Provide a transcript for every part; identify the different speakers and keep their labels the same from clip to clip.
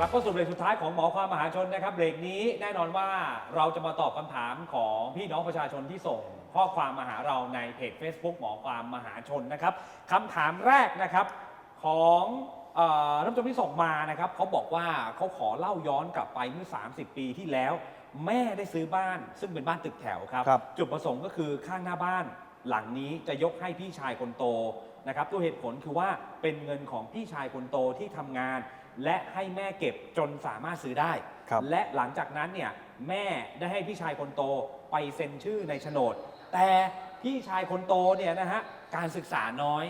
Speaker 1: กลับเข้าสู่เบรกสุดท้ายของหมอความมหาชนนะครับเบรกนี้แน่นอนว่าเราจะมาตอบคำถามของพี่น้องประชาชนที่ส่ง ข้อความมาหาเราในเพจ Facebook หมอความมหาชนนะครับคำถามแรกนะครับของเอ่อท่านผู้ชมที่ส่งมานะครับเขาบอกว่าเขาขอเล่าย้อนกลับไปเมื่อ 30 ปีที่แล้ว แม่ได้ซื้อบ้าน ซึ่งเป็นบ้านตึกแถวครับ
Speaker 2: ครับ
Speaker 1: จุดประสงค์ก็คือข้างหน้าบ้าน หลังนี้จะยกให้พี่ชายคนโตนะครับด้วยเหตุผลคือว่าเป็นเงินของพี่ชายคนโตที่ทำงาน และให้แม่เก็บจนสามารถซื้อได้
Speaker 2: ครับ
Speaker 1: และหลังจากนั้นเนี่ยแม่ได้ให้พี่ชายคนโตไปเซ็นชื่อในโฉนด แต่พี่ชายคนโตเนี่ยนะฮะการศึกษาน้อย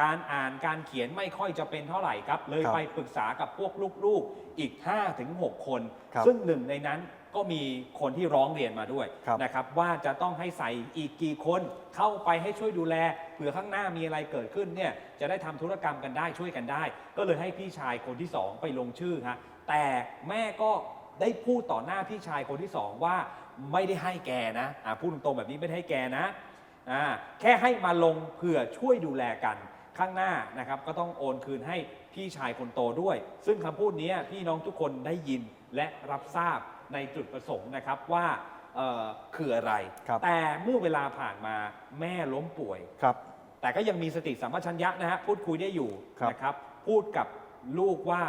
Speaker 1: การอ่านการเขียนไม่ค่อยจะเป็นเท่าไหร่ครับ เลย
Speaker 2: ครับ
Speaker 1: ไปปรึกษากับพวกลูกๆอีก 5-6 คน
Speaker 2: ครับ
Speaker 1: ซึ่งหนึ่งในนั้น ก็มีคนที่ร้องเรียนมาด้วย
Speaker 2: ครับ
Speaker 1: นะครับว่าจะต้องให้ใส่อีกกี่คนเข้าไปให้ช่วยดูแลเผื่อข้างหน้ามีอะไรเกิดขึ้นเนี่ยจะได้ทำธุรกรรมกันได้ช่วยกันได้ ก็เลยให้พี่ชายคนที่สองไปลงชื่อฮะแต่แม่ก็ได้พูดต่อหน้าพี่ชายคนที่สองว่าไม่ได้ให้แกนะอ่าพูดตรงๆแบบนี้ไม่ได้ให้แกนะอ่าแค่ให้มาลงเผื่อช่วยดูแลกัน ข้างหน้านะครับก็ต้องโอนคืนให้พี่ชายคนโตด้วย ซึ่งคำพูดนี้พี่น้องทุกคนได้ยินและรับทราบ ในจุดประสงค์นะครับว่าเอ่อคืออะไร
Speaker 2: ครับ
Speaker 1: แต่เมื่อเวลาผ่านมาแม่ล้มป่วย
Speaker 2: ครับ
Speaker 1: แต่ก็ยังมีสติสัมปชัญญะนะฮะพูดคุยได้อยู่
Speaker 2: ครับ
Speaker 1: นะครับ พูดกับลูกว่า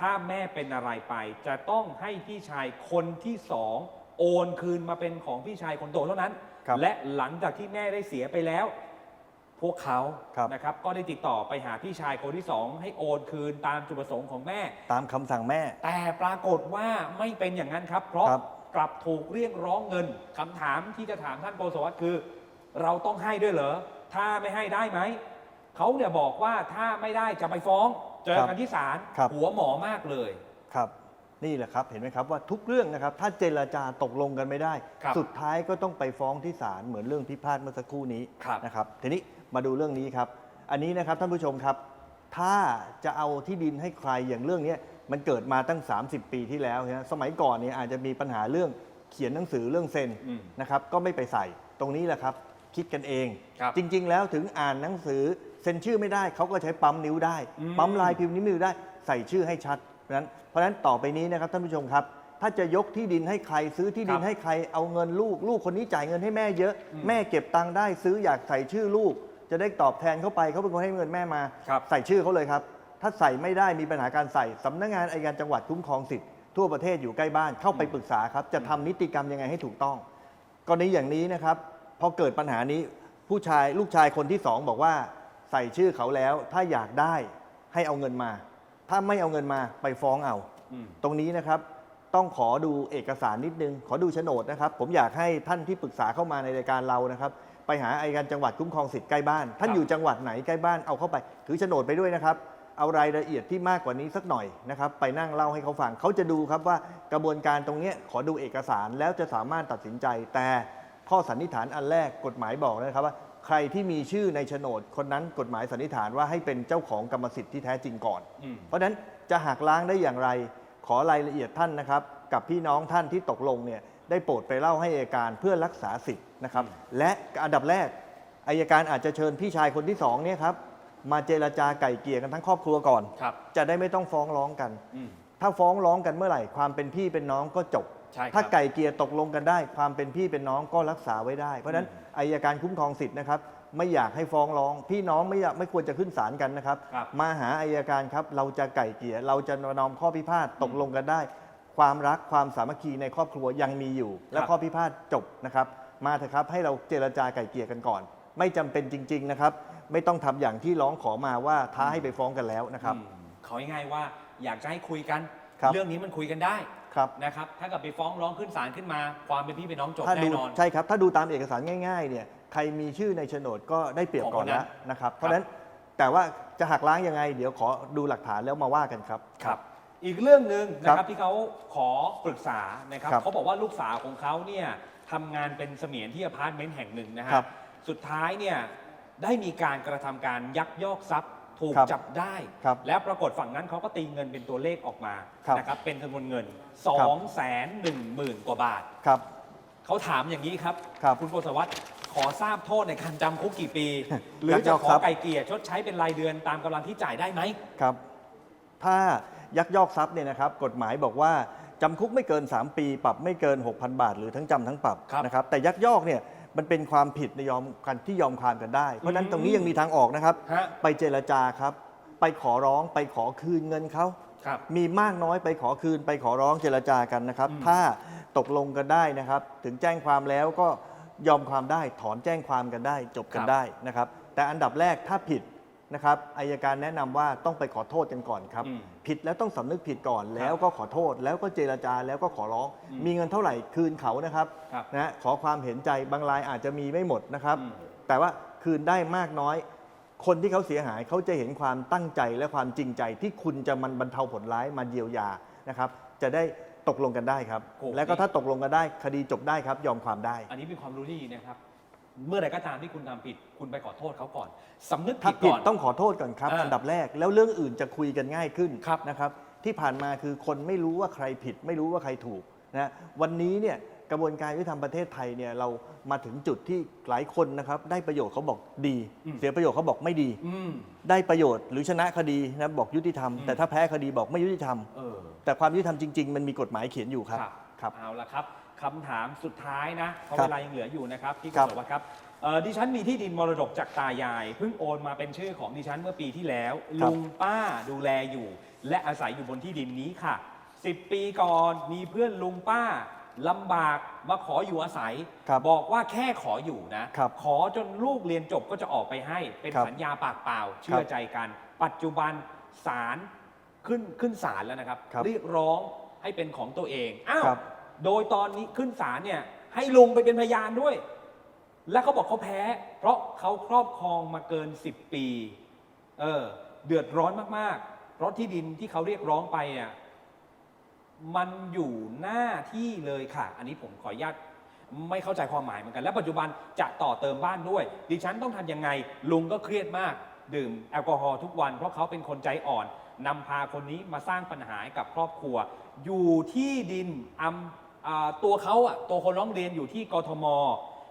Speaker 1: ถ้าแม่เป็นอะไรไป จะต้องให้พี่ชายคนที่สองโอนคืนมาเป็นของพี่ชายคนโตเท่านั้น
Speaker 2: ครับ
Speaker 1: และหลังจากที่แม่ได้เสียไปแล้ว พวกเขา
Speaker 2: ครับ
Speaker 1: นะครับ ก็ได้ติดต่อไปหาพี่ชายคนที่สองให้โอนคืนตามจุดประสงค์ของแม่
Speaker 2: ตามคำสั่งแม่
Speaker 1: แต่ปรากฏว่าไม่เป็นอย่างนั้นครับ เพราะ
Speaker 2: ครับ
Speaker 1: กลับถูกเรียกร้องเงินคำถามที่จะถามท่านโกศวัตคือ เราต้องให้ด้วยเหรอ ถ้าไม่ให้ได้ไหม เขาเนี่ยบอกว่าถ้าไม่ได้จะไปฟ้อง เจอกันที่ศาล
Speaker 2: ครับ
Speaker 1: หัวหมอมากเลย
Speaker 2: ครับนี่แหละครับเห็นไหมครับว่าทุกเรื่องนะครับ ถ้าเจรจาตกลงกันไม่ได้
Speaker 1: ครับ
Speaker 2: สุดท้ายก็ต้องไปฟ้องที่ศาลเหมือนเรื่องพิพาทเมื่อสักครู่นี้
Speaker 1: ครับ
Speaker 2: นะครับทีนี้ มาดูเรื่องนี้ครับ อันนี้นะครับท่านผู้ชมครับ ถ้าจะเอาที่ดินให้ใครอย่างเรื่องเนี้ยมันเกิดมาตั้ง 30 ปีที่แล้วนะสมัยก่อนเนี่ยอาจจะมีปัญหาเรื่องเขียนหนังสือเรื่องเซ็น
Speaker 1: อืม
Speaker 2: นะครับก็ไม่ไปใส่ตรงนี้แหละครับ คิดกันเอง
Speaker 1: ครับ
Speaker 2: จริง ๆ แล้วถึงอ่านหนังสือเซ็นชื่อไม่ได้เขาก็ใช้ปั๊มนิ้วได้
Speaker 1: อืม
Speaker 2: ปั๊มลายพิมพ์นิ้วมือได้ใส่ชื่อให้ชัดเพราะฉะนั้นเพราะฉะนั้นต่อไปนี้นะครับท่านผู้ชมครับถ้าจะยกที่ดินให้ใครซื้อที่ดิ
Speaker 1: ครั
Speaker 2: น
Speaker 1: บ
Speaker 2: ให้ใครเอาเงินลูก ลูกคนนี้จ่ายเงินให้แม่เยอะ
Speaker 1: อืม
Speaker 2: แม่เก็บตังค์ได้ซื้ออยากใส่ชื่อลูก จะได้ตอบแทนเขาไปเขาเป็นคนให้เงินแม่มา
Speaker 1: ครับ
Speaker 2: ใส่ชื่อเขาเลยครับ ถ้าใส่ไม่ได้มีปัญหาการใส่สำนักงานอัยการจังหวัดคุ้มครองสิทธิ์ทั่วประเทศอยู่ใกล้บ้านเข้าไปปรึกษาครับ จะทำนิติกรรมยังไงให้ถูกต้อง กรณีอย่างนี้นะครับพอเกิดปัญหานี้ผู้ชายลูกชายคนที่สองบอกว่า ใส่ชื่อเขาแล้ว ถ้าอยากได้ให้เอาเงินมา ถ้าไม่เอาเงินมาไปฟ้องเอา
Speaker 1: อืม
Speaker 2: ตรงนี้นะครับต้องขอดูเอกสารนิดนึง ขอดูโฉนดนะครับ ผมอยากให้ท่านที่ปรึกษาเข้ามาในรายการเรานะครับ ไปหาอัยการจังหวัดคุ้มครองสิทธิ์ใกล้บ้าน ท่าน
Speaker 1: ครับ
Speaker 2: อยู่จังหวัดไหนใกล้บ้านเอาเข้าไป ถือโฉนดไปด้วยนะครับ เอารายละเอียดที่มากกว่านี้สักหน่อยนะครับ ไปนั่งเล่าให้เขาฟังเขาจะดูครับว่ากระบวนการตรงเนี้ยขอดูเอกสารแล้วจะสามารถตัดสินใจ แต่ข้อสันนิษฐานอันแรกกฎหมายบอกนะครับว่า ใครที่มีชื่อในโฉนดคนนั้นกฎหมายสันนิษฐานว่าให้เป็นเจ้าของกรรมสิทธิ์ที่แท้จริงก่อน
Speaker 1: อืม
Speaker 2: เพราะฉะนั้นจะหักล้างได้อย่างไร ขอรายละเอียดท่านนะครับ กับพี่น้องท่านที่ตกลงเนี่ยได้โปรดไปเล่าให้อัยการเพื่อรักษาสิทธิ์ นะครับ
Speaker 1: อืม
Speaker 2: และอันดับแรกอายการอาจจะเชิญพี่ชายคนที่สองเนี่ยครับมาเจรจาไก่เกลี่ยกันทั้งครอบครัวก่อน
Speaker 1: ครับ
Speaker 2: จะได้ไม่ต้องฟ้องร้องกัน
Speaker 1: อืม
Speaker 2: ถ้าฟ้องร้องกันเมื่อไหร่ ความเป็นพี่เป็นน้องก็จบ
Speaker 1: ใช่ครับ
Speaker 2: ถ้าไก่เกลี่ยตกลงกันได้ ความเป็นพี่เป็นน้องก็รักษาไว้ได้ เพราะฉะนั้น
Speaker 1: อืม
Speaker 2: อายการคุ้มครองสิทธิ์นะครับ ไม่อยากให้ฟ้องร้อง พี่น้องไม่อยากไม่ควรจะขึ้นศาลกันนะครับ
Speaker 1: ครับ
Speaker 2: มาหาอายการครับ เราจะไก่เกลี่ย เราจะนอมข้อพิพาทตกลงกันได้ ความรักความสามัคคีในครอบครัวยังมีอยู่ และ
Speaker 1: ครับ
Speaker 2: ข้อพิพาทจบนะครับ มาเถอะครับ ให้เราเจรจาไก่เกลี่ยกันก่อน ไม่จำเป็นจริง ๆ นะครับ ไม่ต้องทำอย่างที่ร้องขอมาว่าท้าให้ไปฟ้องกันแล้วนะครับ
Speaker 1: อืมเขาง่ายๆว่าอยากจะให้คุยกัน
Speaker 2: ครับ
Speaker 1: เรื่องนี้มันคุยกันได้
Speaker 2: ครับ
Speaker 1: นะครับ ถ้าเกิดไปฟ้องร้องขึ้นศาลขึ้นมา ความเป็นพี่เป็นน้องจบ
Speaker 2: ถ้าดู
Speaker 1: แน่นอน
Speaker 2: ใช่ครับ ถ้าดูตามเอกสารง่ายๆเนี่ยใครมีชื่อในโฉนดก็ได้เปรียบก่อนแล้วนะครับ เพราะฉะนั้นแต่ว่าจะหักล้างยังไง เดี๋ยวขอดูหลักฐานแล้วมาว่ากันครับ
Speaker 1: ครับอีกเรื่องหนึ่งนะค
Speaker 2: ครั
Speaker 1: รับบที่เขาขอปรึกษานะครับ
Speaker 2: ครับ
Speaker 1: เขาบอกว่าลูกสาวของเขาเนี่ย ทำงานเป็นเสมียนที่อพาร์ตเมนต์แห่งหนึ่งนะฮะ
Speaker 2: ครับ
Speaker 1: สุดท้ายเนี่ยได้มีการกระทำการยักยอกทรัพย์ถูก
Speaker 2: ครับ
Speaker 1: จับได้
Speaker 2: ครับ
Speaker 1: แล้วปรากฏฝั่งนั้นเขาก็ตีเงินเป็นตัวเลขออกมา
Speaker 2: ครับ
Speaker 1: นะครับเป็นจำนวนเงิน
Speaker 2: ครับ
Speaker 1: 2 1 0 0 0 0 กว่าบาท
Speaker 2: ครับ
Speaker 1: เขาถามอย่างนี้ครับ
Speaker 2: ครับ
Speaker 1: ณโกศวัตรขอทราบโทษในการจำคุกกี่ปี หรื
Speaker 2: ยั
Speaker 1: อก
Speaker 2: ย
Speaker 1: จะ
Speaker 2: อก
Speaker 1: ขอ
Speaker 2: ทรัพย์
Speaker 1: ไกลเกลี่ยชดใช้เป็นรายเดือนตามกำลังที่จ่ายได้ไหม
Speaker 2: ครับ ถ้ายักยอกทรัพย์เนี่ยนะครับ กฎหมายบอกว่า จำคุกไม่เกิน 3 ปี ปรับไม่เกิน 6,000 บาท หรือทั้งจำทั้งปรับ
Speaker 1: ครับ
Speaker 2: นะครับแต่ยักยอกเนี่ยมันเป็นความผิดในยอมกันที่ยอมความกันได้ เพราะฉะนั้น
Speaker 1: อืม
Speaker 2: ตรงนี้ยังมีทางออกนะครับ
Speaker 1: ฮะ
Speaker 2: ไปเจรจาครับ ไปขอร้องไปขอคืนเงินเขา
Speaker 1: ครับ
Speaker 2: มีมากน้อยไปขอคืนไปขอร้องเจรจากันนะครับ
Speaker 1: อืม
Speaker 2: ถ้าตกลงกันได้นะครับ ถึงแจ้งความแล้วก็ยอมความได้ถอนแจ้งความกันได้ จบกันได้นะครับ แต่อันดับแรกถ้าผิด นะครับอายการแนะนำว่าต้องไปขอโทษกันก่อนครับ
Speaker 1: อืม
Speaker 2: ผิดแล้วต้องสำนึกผิดก่อน แล้วก็ขอโทษ แล้วก็เจรจาแล้วก็ขอร้อง
Speaker 1: อืม
Speaker 2: มีเงินเท่าไหร่คืนเขานะครับ
Speaker 1: ครับ
Speaker 2: นะขอความเห็นใจบางรายอาจจะมีไม่หมดนะครับ
Speaker 1: อืม
Speaker 2: แต่ว่าคืนได้มากน้อย คนที่เขาเสียหายเขาจะเห็นความตั้งใจและความจริงใจที่คุณจะมันบรรเทาผลร้ายมาเยียวยานะครับ จะได้ตกลงกันได้ครับ
Speaker 1: โอ้
Speaker 2: แล้วก็ถ้าตกลงกันได้คดีจบได้ครับ ยอมความได้
Speaker 1: อันนี้เป็นความรู้ที่ดีนะครับ เมื่อใดก็ตามที่คุณทำผิด คุณไปขอโทษเขาก่อนสำนึก
Speaker 2: ถ้า
Speaker 1: ผิด
Speaker 2: ผิด
Speaker 1: ก่อน
Speaker 2: ต้องขอโทษก่อนครับ
Speaker 1: อ่า
Speaker 2: อันดับแรกแล้วเรื่องอื่นจะคุยกันง่ายขึ้น
Speaker 1: ครับ
Speaker 2: นะครับ ที่ผ่านมาคือคนไม่รู้ว่าใครผิด ไม่รู้ว่าใครถูกนะวันนี้เนี่ยกระบวนการยุติธรรมประเทศไทยเนี่ยเรามาถึงจุดที่หลายคนนะครับได้ประโยชน์เขาบอกดี
Speaker 1: อืม
Speaker 2: เสียประโยชน์เขาบอกไม่ดี
Speaker 1: อืม
Speaker 2: ได้ประโยชน์หรือชนะคดีนะบอกยุติธรรม
Speaker 1: อืม
Speaker 2: แต่ถ้าแพ้คดีบอกไม่ยุติธรรม
Speaker 1: เออ
Speaker 2: แต่ความยุติธรรมจริง ๆ มันมีกฎหมายเขียนอยู่ครับ ครับ
Speaker 1: เอาละครับ คำถามสุดท้ายนะเพราะ
Speaker 2: ครับ
Speaker 1: เวลายังเหลืออยู่นะครับพี่ก
Speaker 2: ครับ
Speaker 1: ฤษวัตรครับเอ่อดิฉันมีที่ดินมรดกจากตายายเพิ่งโอนมาเป็นชื่อของดิฉันเมื่อปีที่แล้ว ลุงป้าดูแลอยู่ และอาศัยอยู่บนที่ดินนี้ค่ะ 10 ปีก่อนมีเพื่อนลุงป้าลำบากมาขออยู่อาศัย
Speaker 2: ครับ
Speaker 1: บอกว่าแค่ขออยู่นะ
Speaker 2: ครับ
Speaker 1: ขอจนลูกเรียนจบก็จะออกไปให้เป็น
Speaker 2: ครับ
Speaker 1: สัญญาปากเปล่า เชื่อใจกัน ปัจจุบันศาลขึ้นขึ้นศาลแล้วนะครับ
Speaker 2: ครับ
Speaker 1: เรียกร้องให้เป็นของตัวเองอ้าว
Speaker 2: ครับ
Speaker 1: โดยตอนนี้ขึ้นศาลเนี่ยให้ลุงไปเป็นพยานด้วย และเขาบอกเขาแพ้ เพราะเขาครอบครองมาเกิน 10 ปี เออ เดือดร้อนมากๆ เพราะที่ดินที่เขาเรียกร้องไปอะมันอยู่หน้าที่เลยค่ะ อันนี้ผมขออนุญาตไม่เข้าใจความหมายเหมือนกัน และปัจจุบันจะต่อเติมบ้านด้วย ดิฉันต้องทำยังไง ลุงก็เครียดมาก ดื่มแอลกอฮอล์ทุกวัน เพราะเขาเป็นคนใจอ่อนนำพาคนนี้มาสร้างปัญหาให้กับครอบครัว อยู่ที่ดินอำ อ่าตัวเขาอะตัวคนร้องเรียนอยู่ที่กทม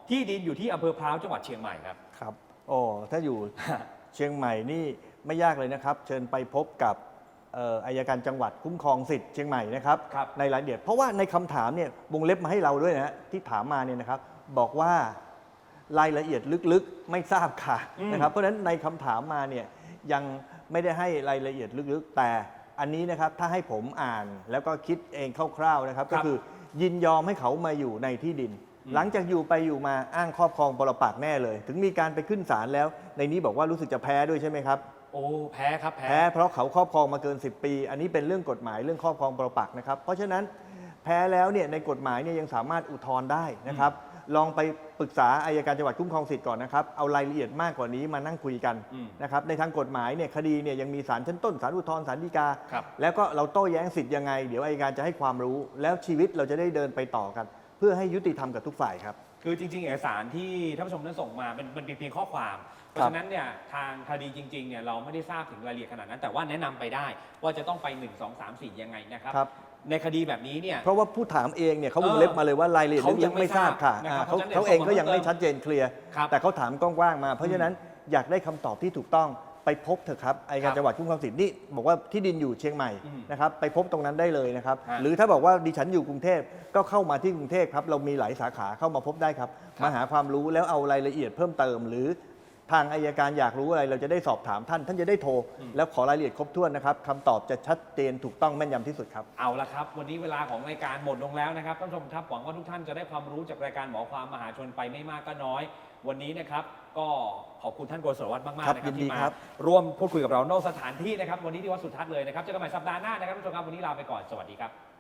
Speaker 1: ที่ดินอยู่ที่อำเภอพร้าวจังหวัดเชียงใหม่ครับ
Speaker 2: ครับโอ้ถ้าอยู่ เชียงใหม่นี่ไม่ยากเลยนะครับ เชิญไปพบกับเอ่ออายการจังหวัดคุ้มครองสิทธิ์เชียงใหม่นะครับ
Speaker 1: ครับ
Speaker 2: ในรายละเอียด เพราะว่าในคำถามเนี่ยวงเล็บมาให้เราด้วยนะฮะที่ถามมาเนี่ยนะครับ บอกว่ารายละเอียดลึกๆไม่ทราบค่ะ
Speaker 1: อืม
Speaker 2: นะครับ เพราะฉะนั้นในคำถามมาเนี่ยยังไม่ได้ให้รายละเอียดลึกๆ แต่อันนี้นะครับถ้าให้ผมอ่านแล้วก็คิดเองคร่าวๆนะครับ
Speaker 1: ครั
Speaker 2: ก็
Speaker 1: บ
Speaker 2: คือ ยินยอมให้เขามาอยู่ในที่ดิน
Speaker 1: อืม
Speaker 2: หลังจากอยู่ไปอยู่มาอ้างครอบครองปรปักษ์แน่เลย ถึงมีการไปขึ้นศาลแล้ว ในนี้บอกว่ารู้สึกจะแพ้ด้วยใช่ไหมครับ
Speaker 1: โอ้แพ้ครับแพ้
Speaker 2: แพ้เพราะเขาครอบครองมาเกิน 10 ปี อันนี้เป็นเรื่องกฎหมายเรื่องครอบครองปรปักษ์นะครับ เพราะฉะนั้นแพ้แล้วเนี่ยในกฎหมายเนี่ยยังสามารถอุทธรณ์ได้นะครับ ลองไปปรึกษาอายการจังหวัดคุ้มครองสิทธิ์ก่อนนะครับ เอารายละเอียดมากกว่านี้มานั่งคุยกัน
Speaker 1: อืม
Speaker 2: นะครับ ในทางกฎหมายเนี่ยคดีเนี่ยยังมีศาลชั้นต้นศาลอุทธรณ์ศาลฎีกา
Speaker 1: ครับ
Speaker 2: แล้วก็เราโต้แย้งสิทธิ์ยังไง เดี๋ยวอายการจะให้ความรู้ แล้วชีวิตเราจะได้เดินไปต่อกัน เพื่อให้ยุติธรรมกับทุกฝ่ายครับ
Speaker 1: คือจริงๆ เอกสารที่ท่านผู้ชมนั้นส่งมาเป็นเป็นเพียงข้อความ เพราะฉะนั้นเนี่ยทางคดีจริงๆเนี่ยเราไม่ได้ทราบถึงรายละเอียดขนาดนั้น แต่ว่าแนะนำไปได้ว่าจะต้องไป 1 2 3 4 ยังไงนะครับ
Speaker 2: ครับ
Speaker 1: ในคดีแบบนี้เนี่ย
Speaker 2: เพราะว่าผู้ถามเองเนี่ยเขาวงเล็บมาเลยว่ารายละเอียด
Speaker 1: เขายั
Speaker 2: ยังง
Speaker 1: ไม่
Speaker 2: ไม่ทราบค่ะ
Speaker 1: ทราบนะครับ
Speaker 2: อ่าเขา
Speaker 1: เพราะฉะนั้น
Speaker 2: เขาเองก็
Speaker 1: เดี๋ยว
Speaker 2: ยังไม่
Speaker 1: ส่งมา
Speaker 2: ชัดเจนเคลียร์
Speaker 1: ครับ
Speaker 2: แต่เขาถามกว้างๆมา เพราะฉะนั้นอยากได้คำตอบที่ถูกต้องไปพบเถอะครับอาย
Speaker 1: ครั
Speaker 2: การ
Speaker 1: บ
Speaker 2: จังหวัดคุ้มครองสิทธิ์นี่บอกว่าที่ดินอยู่เชียงใหม่
Speaker 1: อืม
Speaker 2: นะครับไปพบตรงนั้นได้เลยนะครับ
Speaker 1: ฮะ
Speaker 2: หรือถ้าบอกว่าดิฉันอยู่กรุงเทพก็เข้ามาที่กรุงเทพครับเรามีหลายสาขาเข้ามาพบได้ครับ
Speaker 1: ครับ
Speaker 2: มาหาความรู้แล้วเอารายละเอียดเพิ่มเติม หรือ ทางอายการอยากรู้อะไรเราจะได้สอบถามท่าน ท่านจะได้โทร แล้วขอรายละเอียดครบถ้วนนะครับคำตอบจะชัดเจนถูกต้องแม่นยำที่สุดครับ
Speaker 1: เอาละครับ วันนี้เวลาของรายการหมดลงแล้วนะครับท่านผู้ชมครับหวังว่าทุกท่านจะได้ความรู้จากรายการหมอความมหาชนไปไม่มากก็น้อย วันนี้นะครับก็ขอบคุณท่านโกศลวัฒน์มากๆ
Speaker 2: ครับ
Speaker 1: นะครับ
Speaker 2: ยินดี
Speaker 1: ที่มา
Speaker 2: ครับ
Speaker 1: ร่วมพูดคุยกับเรานอกสถานที่นะครับวันนี้ที่วัดสุทัศน์เลยนะครับเจอกันใหม่สัปดาห์หน้านะครับท่านผู้ชมครับวันนี้ลาไปก่อนสวัสดีครับ